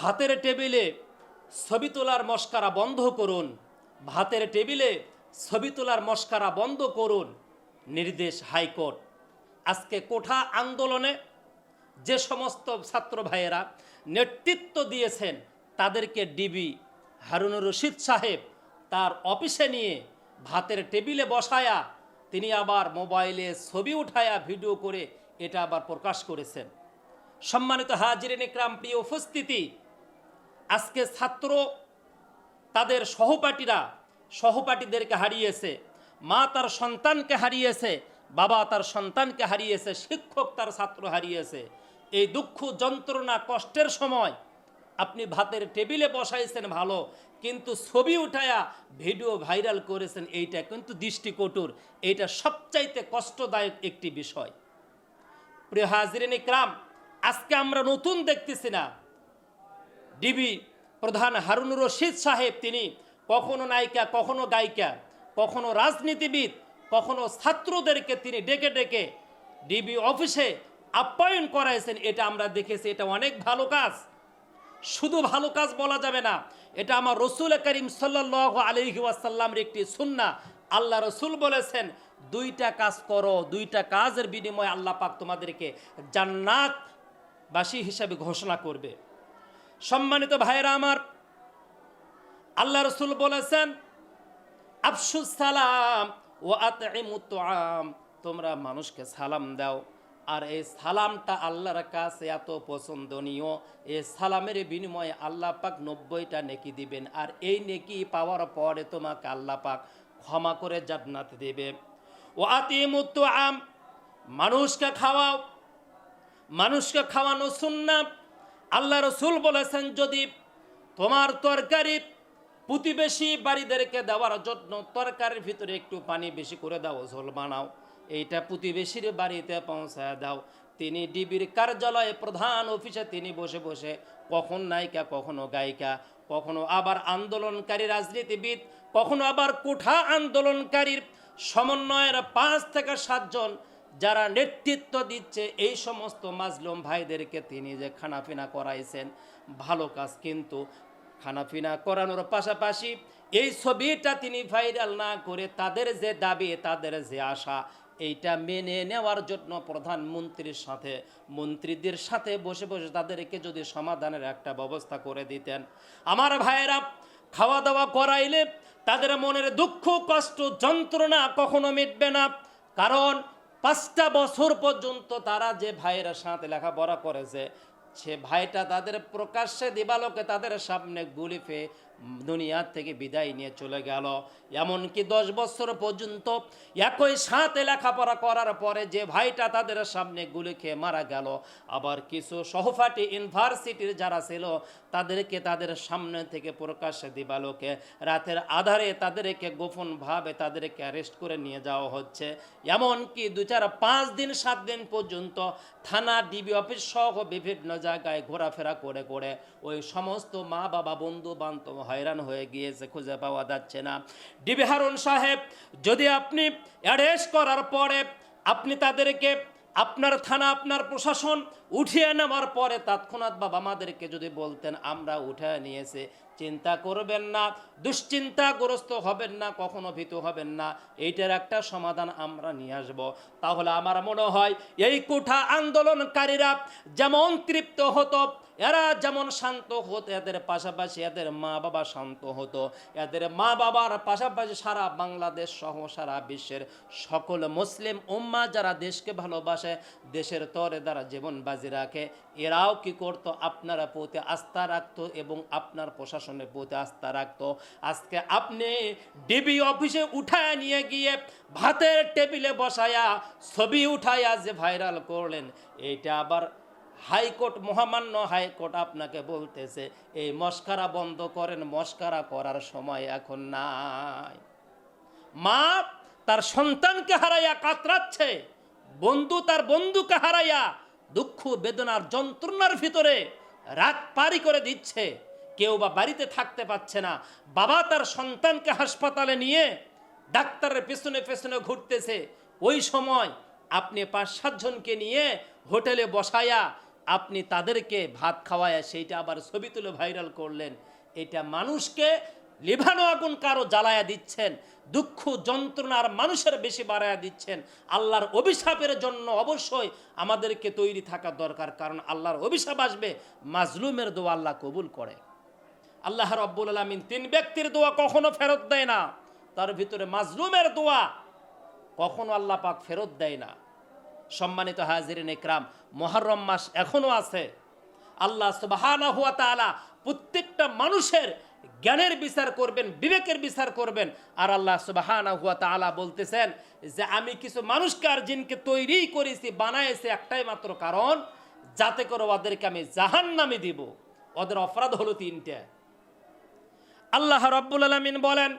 ভাতের টেবিলে ছবি তোলার মস্কারা বন্ধ করুন। ভাতের টেবিলে ছবি তোলার মস্কারা বন্ধ করুন, নির্দেশ হাইকোর্ট। আজকে কোঠা আন্দোলনে যে সমস্ত ছাত্র ভাইয়েরা নেতৃত্ব দিয়েছেন, তাদেরকে ডিবি হারুনুর রশিদ সাহেব তার অফিসে নিয়ে ভাতের টেবিলে বসায়া তিনি আবার মোবাইলে ছবি উঠায়া ভিডিও করে এটা আবার প্রকাশ করেছেন। সম্মানিত হাজিরিন ইকরাম, প্রিয় উপস্থিতি আজকে ছাত্র তাদের সহপাঠীরা সহপাঠীদেরকে হারিয়েছে, মা তার সন্তানকে হারিয়েছে, বাবা তার সন্তানকে হারিয়েছে, শিক্ষক তার ছাত্র হারিয়েছে। এই দুঃখ, যন্ত্রণা, কষ্টের সময় আপনি ভাতের টেবিলে বসাইছেন ভালো, কিন্তু ছবি উঠায়া ভিডিও ভাইরাল করেছেন, এইটা কিন্তু দৃষ্টিকটুর। এইটা সবচাইতে কষ্টদায়ক একটি বিষয়। প্রিয় হাজিরিন ইকরাম, আজকে আমরা নতুন দেখতেছি না। ডিবি প্রধান হারুন রশিদ সাহেব, তিনি কখনো নায়িকা, কখনো গায়িকা, কখনো রাজনীতিবিদ, কখনো ছাত্রদেরকে তিনি ডেকে ডেকে ডিবি অফিসে আপ্যায়ন করাইছেন। এটা আমরা দেখেছি, এটা অনেক ভালো কাজ। শুধু ভালো কাজ বলা যাবে না, এটা আমার রসুল করিম সাল্লাহ আলহি ওয়াসাল্লামের একটি সুন্না। আল্লাহ রসুল বলেছেন, দুইটা কাজ করো, দুইটা কাজের বিনিময়ে আল্লাহ পাক তোমাদেরকে জান্নাতবাসী হিসাবে ঘোষণা করবে। সম্মানিত ভাইয়েরা আমার, আল্লাহ রসুল বলেছেন, আফসুস সালাম ও আতম তোমরা মানুষকে সালাম দাও। আর এই সালামটা আল্লাহর কাছে এত পছন্দনীয়। এই সালামের বিনিময়ে আল্লাহ পাক নব্বইটা নেকি দিবেন। আর এই নেকি পাওয়ার পরে তোমাকে আল্লাহ পাক ক্ষমা করে জান্নাত দেবে। ও আতিমুত আম মানুষকে খাওয়াও। মানুষকে খাওয়ানো সুন্না আল্লাহ রসুল বলেছেন, যদি তোমার তরকারি প্রতিবেশী বাড়িদেরকে দেওয়ার জন্য তরকারির ভিতরে একটু পানি বেশি করে দাও, ঝোল বানাও, এইটা প্রতিবেশীর বাড়িতে পৌঁছায় দাও। তিনি ডিবির কার্যালয়ে প্রধান অফিসে তিনি বসে বসে কখন নায়িকা, কখনো গায়িকা, কখনো আবার আন্দোলনকারী রাজনীতিবিদ, কখনো আবার কোঠা আন্দোলনকারীর সমন্বয়ের পাঁচ থেকে সাতজন যারা নেতৃত্ব দিচ্ছে এই সমস্ত মাজলুম ভাইদেরকে তিনি যে খানাপিনা করাইছেন, ভালো কাজ কিন্তু খানাপিনা করানোর পাশাপাশি এই ছবিটা তিনি ভাইরাল না করে তাদের যে দাবি, তাদের যে আশা, এইটা মেনে নেওয়ার জন্য প্রধানমন্ত্রীর সাথে, মন্ত্রীদের সাথে বসে বসে তাদেরকে যদি সমাধানের একটা ব্যবস্থা করে দিতেন। আমার ভাইয়েরা খাওয়া দাওয়া করাইলে তাদের মনের দুঃখ, কষ্ট, যন্ত্রণা কখনো মিটবে না। কারণ পাঁচটা বছর পর্যন্ত তারা যে ভাইয়েরা সাথে লেখাপড়া করেছে, সে ভাইটা তাদের প্রকাশ্যে দিবালোকে তাদের সামনে গুলি ফেয়ে দুনিয়ার থেকে বিদায় নিয়ে চলে গেল। এমনকি দশ বছর পর্যন্ত একই সাথে লেখাপড়া করার পরে যে ভাইটা তাদের সামনে গুলি খেয়ে মারা গেল। আবার কিছু সহপাঠী ইউনিভার্সিটির যারা ছিল, তাদেরকে তাদের সামনে থেকে প্রকাশ্যে দিবালোকে রাতের আধারে তাদেরকে গোপনভাবে তাদেরকে অ্যারেস্ট করে নিয়ে যাওয়া হচ্ছে। এমনকি দু চার পাঁচ দিন, সাত দিন পর্যন্ত থানা ডিবি অফিস সহ বিভিন্ন জায়গায় ঘোরাফেরা করে করে ওই সমস্ত মা বাবা বন্ধু বান্ধব হয়রান হয়ে গিয়েছে, খুঁজে পাওয়া যাচ্ছে না। ডিবি হারুন সাহেব, যদি আপনি অ্যারেস্ট করার পরে আপনি তাদেরকে, আপনার থানা, আপনার প্রশাসন উঠিয়ে নেওয়ার পরে তৎক্ষণাৎ বাবা আমাদেরকে যদি বলতেন, আমরা উঠে নিয়েছে, চিন্তা করবেন না, দুশ্চিন্তাগ্রস্ত হবেন না, কখনো ভীত হবেন না, এইটার একটা সমাধান আমরা নিয়ে আসব। তাহলে আমার মনে হয়, এই কোঠা আন্দোলনকারীরা যেমন তৃপ্ত হতো, এরা যেমন শান্ত হতো, এদের পাশাপাশি এদের মা বাবা শান্ত হতো। এদের মা বাবার পাশাপাশি সারা বাংলাদেশ সহ সারা বিশ্বের সকল মুসলিম উম্মা যারা দেশকে ভালোবাসে, দেশের তরে দ্বারা জীবন বাজি রাখে। এরাও কি করত? আপনারা প্রতি আস্থা রাখতো এবং আপনার প্রশাসনের প্রতি আস্থা রাখতো। আজকে আপনি ডিবি অফিসে উঠায় নিয়ে গিয়ে ভাতের টেবিলে বসায়া ছবি উঠায়া যে ভাইরাল করলেন, এইটা আবার হাইকোর্ট, মহামান্য হাইকোর্ট আপনাকে বলতেছে, এই মস্কারা বন্ধ করেন মস্কারা করার সময় এখন নাই। মা তার সন্তানকে হারাইয়া কাতরাচ্ছে, বন্ধু তার বন্ধুকে হারাইয়া দুঃখ, বেদনার যন্ত্রণার ভিতরে রাত পারি করে দিচ্ছে। কেউ বা বাড়িতে থাকতে পারছে না। বাবা তার সন্তানকে হাসপাতালে নিয়ে ডাক্তারের পেছনে পেছনে ঘুরতেছে। ওই সময় আপনি পাঁচ সাতজনকে নিয়ে হোটেলে বসায়া আপনি তাদেরকে ভাত খাওয়ায় সেইটা আবার ছবি তুলে ভাইরাল করলেন। এটা মানুষকে লিভানো আগুন কারও জ্বালায়া দিচ্ছেন। দুঃখ যন্ত্রণার মানুষের বেশি বাড়ায়া দিচ্ছেন। আল্লাহর অভিশাপের জন্য অবশ্যই আমাদেরকে তৈরি থাকা দরকার, কারণ আল্লাহর অভিশাপ আসবে, মাজলুমের দোয়া আল্লাহ কবুল করে। আল্লাহ রব্বুল আলমিন তিন ব্যক্তির দোয়া কখনো ফেরত দেয় না, তার ভিতরে মাজলুমের দোয়া কখনো আল্লাহ পাক ফেরত দেয় না। সম্মানিত হাজিরিন একরাম, মহরম মাস এখনও আছে। আল্লাহ তাআলা প্রত্যেকটা মানুষের জ্ঞানের বিচার করবেন, বিবেকের বিচার করবেন। আর আল্লাহ সুবাহানা হুয়া তাআলা বলতেছেন যে, আমি কিছু মানুষকে আর জিনকে তৈরি করেছি বানাইছি একটাই মাত্র কারণ, যাতে করে ওদেরকে আমি জাহান নামে দিব। ওদের অপরাধ হলো তিনটা। আল্লাহ রব্বুল আলমিন বলেন,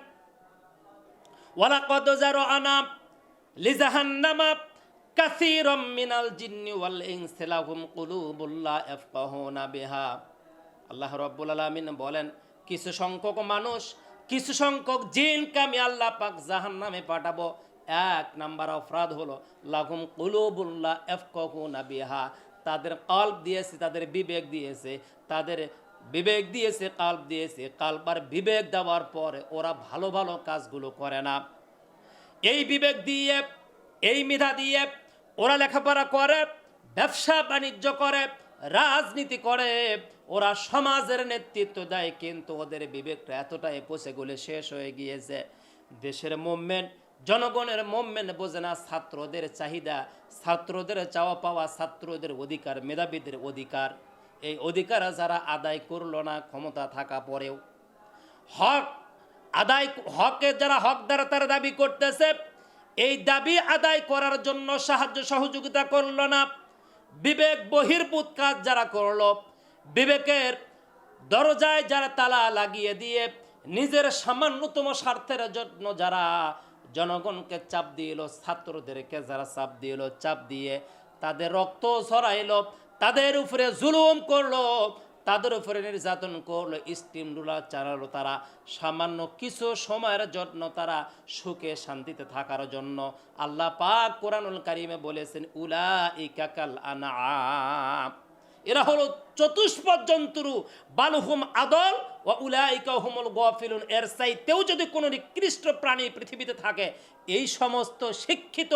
ওয়ালাকদ জারআনা লিজাহান্নামা কাসীরাম মিনাল জিন্নি ওয়াল ইনসি লাহুম কুলুবুল লা ইয়াফকাহুনা বিহা। আল্লাহ রাব্বুল আলামিন বলেন কিছু সংখ্যক মানুষ, কিছু সংখ্যক জিনকে আমি আল্লাহ পাক জাহান্নামে পাঠাবো। এক নাম্বার অপরাধ হলো, লাহুম কুলুবুল লা ইয়াফকাহুনা বিহা। তাদের কল্প দিয়েছে, তাদের বিবেক দিয়েছে, তাদের বিবেক দিয়েছে, কাল্প দিয়েছে। কাল্প আর বিবেক দেওয়ার পরে ওরা ভালো ভালো কাজগুলো করে না। এই বিবেক দিয়ে, এই মেধা দিয়ে ওরা লেখাপড়া করে, ব্যবসা বাণিজ্য করে, রাজনীতি করে ওরা সমাজের নেতৃত্ব দেয়, কিন্তু ওদের বিবেকটা এতটাই পচে গলে শেষ হয়ে গিয়েছে। দেশের মুভমেন্ট জনগণের মুভমেন্ট বোঝে না ছাত্রদের চাহিদা, ছাত্রদের চাওয়া পাওয়া, ছাত্রদের অধিকার, মেধাবীদের অধিকার। এই অধিকার যারা আদায় করল না, ক্ষমতা থাকা পরেও। হক আদায়, হকে যারা হক দ্বারা তারা দাবি করতেছে, এই দাবি আদায় করার জন্য সাহায্য সহযোগিতা করল না। বিবেক বহির্ভূত কাজ যারা করল বিবেকের দরজায় যারা তালা লাগিয়ে দিয়ে নিজের সামান্যতম স্বার্থের জন্য যারা জনগণকে চাপ দিল, ছাত্রদেরকে যারা চাপ দিল, চাপ দিয়ে তাদের রক্ত ছড়াইলো তাদের উপরে জুলুম করল, তাদের উপরে নির্যাতন করল, স্টিম রুলার চালালো তারা। সামান্য কিছু সময়ের জন্য তারা সুখে শান্তিতে থাকার জন্য আল্লাহ পাক কোরআনুল কারিমে বলেছেন উলা ইকাকাল আনাম এরা হলো চতুষ্পদ জন্তুরু বালুহুম আদল ও উলাইকা হুমুল গফিলুন। এর চাইতেও যদি কোনো নিকৃষ্ট প্রাণী পৃথিবীতে থাকে, এই সমস্ত শিক্ষিত,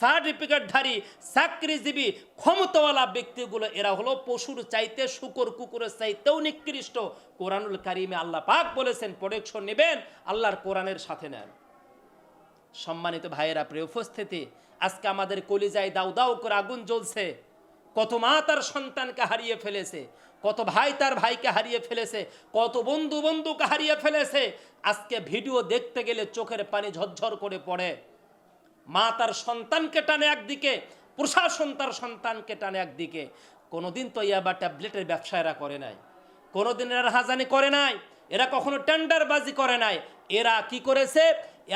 সার্টিফিকেটধারী, চাকরিজীবী, ক্ষমতাওয়ালা ব্যক্তিগুলো এরা হলো পশুর চাইতে, শুকর কুকুরের চাইতেও নিকৃষ্ট। কোরআনুল কারিমে আল্লাহ পাক বলেছেন প্রোটেকশন নেবেন, আল্লাহর কোরআনের সাথে নেন। সম্মানিত ভাইয়েরা, প্রিয় উপস্থিতি, আজকে আমাদের কলিজায় দাউ দাউ করে আগুন জ্বলছে। কত মা তার সন্তানকে হারিয়ে ফেলেছে, কত ভাই তার ভাইকে হারিয়ে ফেলেছে, কত বন্ধু বন্ধুকে হারিয়ে ফেলেছে। আজকে ভিডিও দেখতে গেলে চোখের পানি ঝরঝর করে পড়ে। মা তার সন্তানকে টানে একদিকে, প্রশাসন তার সন্তানকে টানে একদিকে। কোনোদিন তো ইয়াবা ট্যাবলেটের ব্যবসা এরা করে নাই। কোনোদিন এরা হাজানি করে নাই, এরা কখনো টেন্ডারবাজি করে নাই। এরা কি করেছে?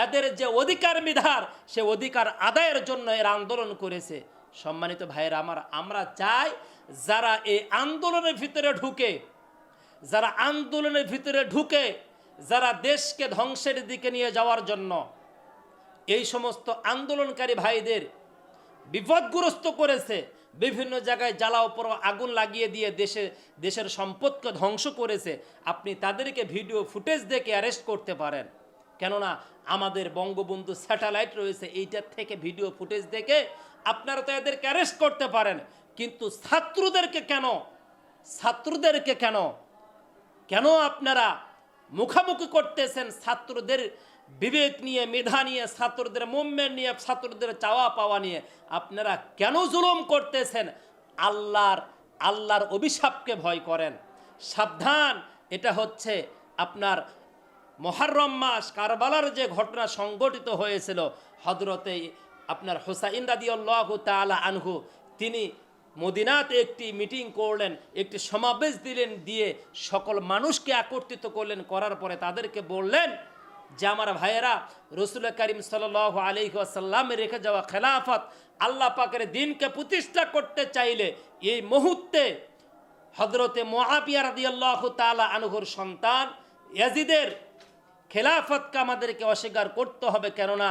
এদের যে অধিকার বিধার, সে অধিকার আদায়ের জন্য এরা আন্দোলন করেছে। সম্মানিত ভাইয়েরা আমার, আমরা চাই যারা এই আন্দোলনের ভিতরে ঢুকে, যারা আন্দোলনের ভিতরে ঢুকে, যারা দেশকে ধ্বংসের দিকে নিয়ে যাওয়ার জন্য এই সমস্ত আন্দোলনকারী ভাইদের বিপদগ্রস্ত করেছে, বিভিন্ন জায়গায় জ্বালা উপর আগুন লাগিয়ে দিয়ে দেশে, দেশের সম্পদকে ধ্বংস করেছে, আপনি তাদেরকে ভিডিও ফুটেজ দেখে অ্যারেস্ট করতে পারেন। কেননা আমাদের বঙ্গবন্ধু স্যাটেলাইট রয়েছে, এইটার থেকে ভিডিও ফুটেজ দেখে আপনারা তো এদেরকে অ্যারেস্ট করতে পারেন। কিন্তু ছাত্রদেরকে কেন? ছাত্রদেরকে কেন? কেন আপনারা মুখামুখি করতেছেন ছাত্রদের বিবেক নিয়ে, মেধা নিয়ে, ছাত্রদের মুভমেন্ট নিয়ে, ছাত্রদের চাওয়া পাওয়া নিয়ে? আপনারা কেন জুলুম করতেছেন? আল্লাহর আল্লাহর অভিশাপকে ভয় করেন। সাবধান, এটা হচ্ছে আপনার মহারম মাস, কারবালার যে ঘটনা সংগঠিত হয়েছিল হজরতে আপনার হোসাইন রাদিয়াল্লাহু তাআলা আনহু, তিনি মদিনাতে একটি মিটিং করলেন, একটি সমাবেশ দিলেন, দিয়ে সকল মানুষকে একত্রিত করলেন, করার পরে তাদেরকে বললেন, যে আমার ভাইয়েরা, রসুল করিম সাল আলী আসাল্লামে রেখে যাওয়া খেলাফত আল্লাহ পাকের দিনকে প্রতিষ্ঠা করতে চাইলে, এই মুহূর্তে হজরতে মহাবিয়া রাদিয়াল্লাহ তালা আনহুর সন্তান ইয়াজিদের খেলাফতকে আমাদেরকে অস্বীকার করতে হবে, কেননা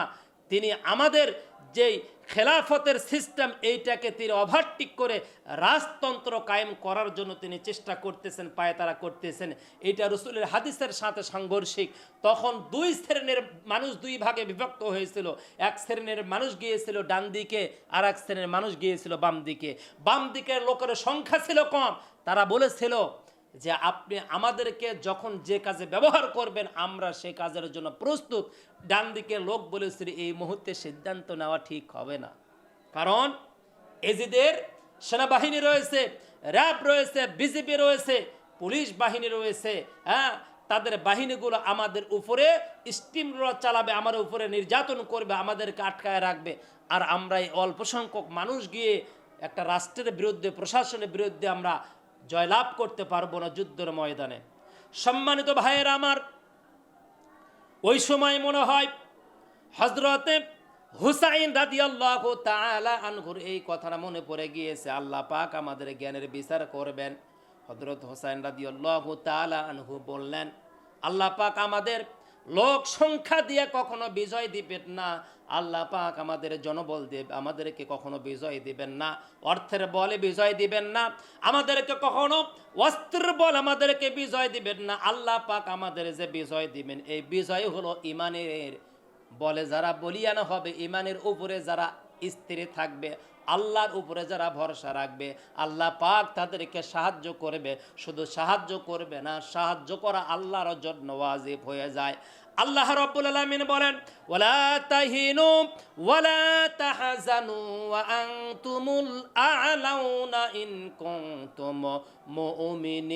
তিনি আমাদের যেই খেলাফতের সিস্টেম এইটাকে তিনি ওভারটিক করে রাজতন্ত্র কায়েম করার জন্য তিনি চেষ্টা করতেছেন পায়ে তারা করতেছেন। এইটা রসুলের হাদিসের সাথে সাংঘর্ষিক। তখন দুই শ্রেণির মানুষ দুই ভাগে বিভক্ত হয়েছিল। এক শ্রেণির মানুষ গিয়েছিল ডান দিকে, আর এক শ্রেণির মানুষ গিয়েছিল বাম দিকে। বাম দিকের লোকের সংখ্যা ছিল কম। তারা বলেছিল যে আপনি আমাদেরকে যখন যে কাজে ব্যবহার করবেন, আমরা সে কাজের জন্য প্রস্তুত। ডান দিকে লোক বলেছিল এই মুহূর্তে সিদ্ধান্ত নেওয়া ঠিক হবে না। কারণ এজিদের সেনাবাহিনী রয়েছে, র্যাব রয়েছে বিজেপি রয়েছে, পুলিশ বাহিনী রয়েছে হ্যাঁ? তাদের বাহিনীগুলো আমাদের উপরে স্টিম চালাবে আমার উপরে নির্যাতন করবে, আমাদেরকে আটকায় রাখবে। আর আমরা এই অল্প সংখ্যক মানুষ গিয়ে একটা রাষ্ট্রের বিরুদ্ধে, প্রশাসনের বিরুদ্ধে আমরা জয়লাভ করতে পারব না যুদ্ধের ময়দানে। সম্মানিত ভাইয়ের আমার, ওই সময় মনে হয় হজরতে হুসাইন রাদিয়াল্লাহু তাআলা আনহুর এই কথাটা মনে পড়ে গিয়েছে, আল্লাহ পাক আমাদের জ্ঞানের বিচার করবেন। হজরত হুসাইন রাদিয়াল্লাহু তাআলা আনহু বললেন, আল্লাহ পাক আমাদের লোক সংখ্যা দিয়ে কখনো বিজয় দিবেন না। আল্লাহ পাক আমাদের জনবল দেব আমাদেরকে কখনো বিজয় দিবেন না। অর্থের বলে বিজয় দিবেন না। আমাদেরকে কখনো অস্ত্রের বল আমাদেরকে বিজয় দিবেন না। আল্লাহ পাক আমাদের যে বিজয় দিবেন, এই বিজয় হলো ইমানের বলে যারা বলিয়ানো হবে, ইমানের উপরে যারা স্থির থাকবে, আল্লাহর উপরে যারা ভরসা রাখবে, আল্লাহ পাক তাদেরকে সাহায্য করবে। শুধু সাহায্য করবে না, সাহায্য করা আল্লাহর জন্য ওয়াজিব হয়ে যায়। আল্লাহ রব্বুল আলামিন বলেন, ওয়ালা তাহিনু ওয়ালা তাহজানু ওয়া আনতুমুল আ'লাউনা ইন কুনতুম মুমিনিন।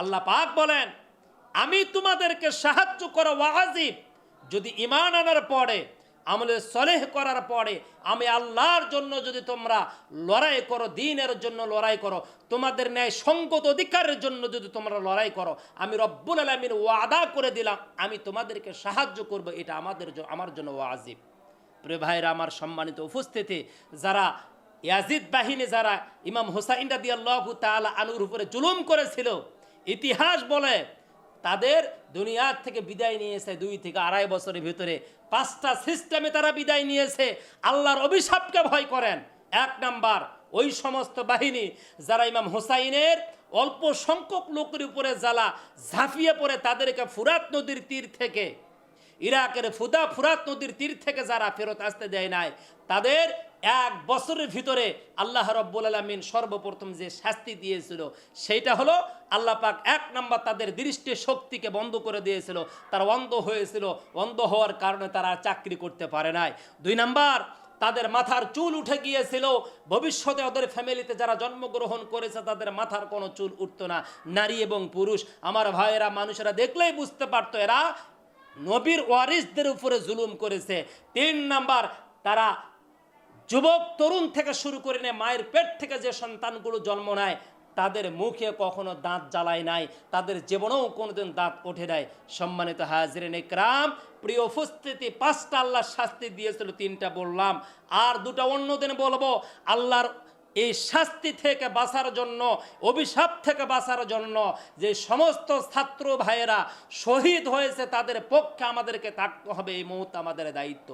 আল্লাহ পাক বলেন, আমি তোমাদেরকে সাহায্য করা ওয়াজিব যদি ইমান আনার পরে, আমলে সলেহ করার পরে, আমি আল্লাহর জন্য যদি তোমরা লড়াই করো, দিনের জন্য লড়াই করো, তোমাদের ন্যায় সঙ্গত অধিকারের জন্য যদি তোমরা লড়াই করো, আমি রব্বুল আলমীর ওয়াদা করে দিলাম, আমি তোমাদেরকে সাহায্য করব, এটা আমাদের আমার জন্য ওয়াজিব। প্রিয় ভাইরা, আমার সম্মানিত উপস্থিতি, যারা ইয়াজিদ বাহিনী, যারা ইমাম হুসাইন রাদি আল্লাহ তালা আলুর উপরে জুলুম করেছিল, ইতিহাস বলে তাদের দুনিয়ার থেকে বিদায় নিয়েছে দুই থেকে আড়াই বছরের ভিতরে। পাঁচটা সিস্টেমে তারা বিদায় নিয়েছে। আল্লাহর অভিশাপকে ভয় করেন। এক নাম্বার, ওই সমস্ত বাহিনী যারা ইমাম হোসাইনের অল্প সংখ্যক লোকের উপরে জ্বালা ঝাঁপিয়ে পড়ে তাদেরকে ফুরাত নদীর তীর থেকে, ইরাকের ফুদা ফুরাত নদীর তীর থেকে যারা ফেরত আসতে দেয় নাই, তাদের এক বছরের ভিতরে আল্লাহ রব্বুল আলমিন সর্বপ্রথম যে শাস্তি দিয়েছিল, সেইটা হলো আল্লাহ পাক এক নাম্বার তাদের দৃষ্টি শক্তিকে বন্ধ করে দিয়েছিল। তারা অন্ধ হয়েছিল। অন্ধ হওয়ার কারণে তারা চাকরি করতে পারে নাই। দুই নাম্বার, তাদের মাথার চুল উঠে গিয়েছিল। ভবিষ্যতে ওদের ফ্যামিলিতে যারা জন্মগ্রহণ করেছে, তাদের মাথার কোনো চুল উঠতো না। নারী এবং পুরুষ। আমার ভাইয়েরা, মানুষেরা দেখলেই বুঝতে পারতো, এরা নবীর ওয়ারিসদের উপরে জুলুম করেছে। তিন নাম্বার, তারা যুবক তরুণ থেকে শুরু করে নিয়ে মায়ের পেট থেকে যে সন্তানগুলো জন্ম নেয়, তাদের মুখে কখনো দাঁত জ্বালায় নাই, তাদের জীবনেও কোনোদিন দাঁত ওঠে নাই। সম্মানিত হাজরিন ইকরাম প্রিয় উপস্থিতি, পাঁচটা আল্লাহর শাস্তি দিয়েছিল, তিনটা বললাম। আর দুটা অন্যদিন বলব, আল্লাহর এই শাস্তি থেকে বাঁচার জন্য, অভিশাপ থেকে বাঁচার জন্য যে সমস্ত ছাত্র ভাইয়েরা শহীদ হয়েছে, তাদের পক্ষে আমাদেরকে থাকতে হবে, এই মুহূর্তে আমাদের দায়িত্ব।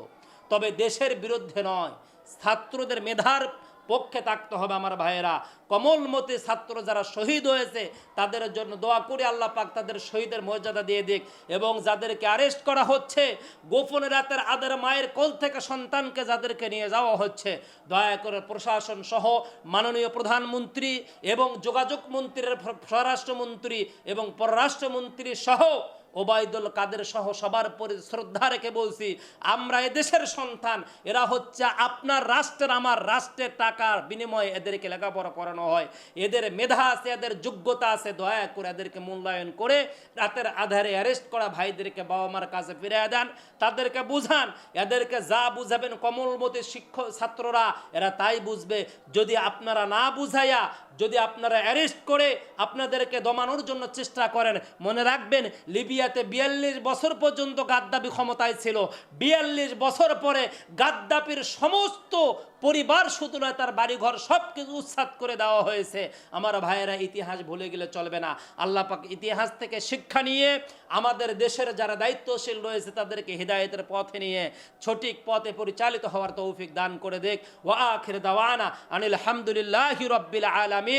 তবে দেশের বিরুদ্ধে নয় ছাত্রদের মেধার পক্ষে থাকতে হবে আমার ভাইয়েরা। কমলমতি ছাত্র যারা শহীদ হয়েছে, তাদের জন্য দোয়া করে আল্লাহ পাক তাদের শহীদের মর্যাদা দিয়ে দিক এবং যাদেরকে অ্যারেস্ট করা হচ্ছে, গোপনে রাতের আদের মায়ের কোল থেকে সন্তানকে যাদেরকে নিয়ে যাওয়া হচ্ছে, দয়া করে প্রশাসন সহ মাননীয় প্রধানমন্ত্রী এবং যোগাযোগ মন্ত্রীর স্বরাষ্ট্রমন্ত্রী এবং পররাষ্ট্রমন্ত্রী সহ ওবায়দুল কাদের সহ সবার পরে শ্রদ্ধা রেখে বলছি, আমরা এদেশের সন্তান, এরা হচ্ছে আপনার রাষ্ট্রের, আমার রাষ্ট্রের টাকার বিনিময়ে এদেরকে লেখাপড়া করানো হয়। এদের মেধা আছে, এদের যোগ্যতা আছে, দয়া করে এদেরকে মূল্যায়ন করে রাতের আধারে অ্যারেস্ট করা ভাইদেরকে বাবা মার কাছে ফিরে দেন। তাদেরকে বুঝান, এদেরকে যা বুঝাবেন কমলমতি শিক্ষক ছাত্ররা, এরা তাই বুঝবে। যদি আপনারা না বুঝাইয়া, যদি আপনারা অ্যারেস্ট করে আপনাদেরকে দমানোর জন্য চেষ্টা করেন, মনে রাখবেন লিবিয়াতে বিয়াল্লিশ বছর পর্যন্ত গাদ্দাবি ক্ষমতায় ছিল। বিয়াল্লিশ বছর পরে গাদ্দাপির সমস্ত পরিবার শুধু তার বাড়িঘর সব কিছু উচ্ছাদ করে দেওয়া হয়েছে। আমার ভাইয়েরা, ইতিহাস ভুলে গেলে চলবে না। আল্লাহ পাক ইতিহাস থেকে শিক্ষা নিয়ে আমাদের দেশের যারা দায়িত্বশীল রয়েছে, তাদেরকে হৃদায়তের পথে নিয়ে সঠিক পথে পরিচালিত হওয়ার তৌফিক দান করে দেখ ওয়া আখির দাওয়ানা আনিল হামদুলিল্লাহি রাব্বিল আলামিন।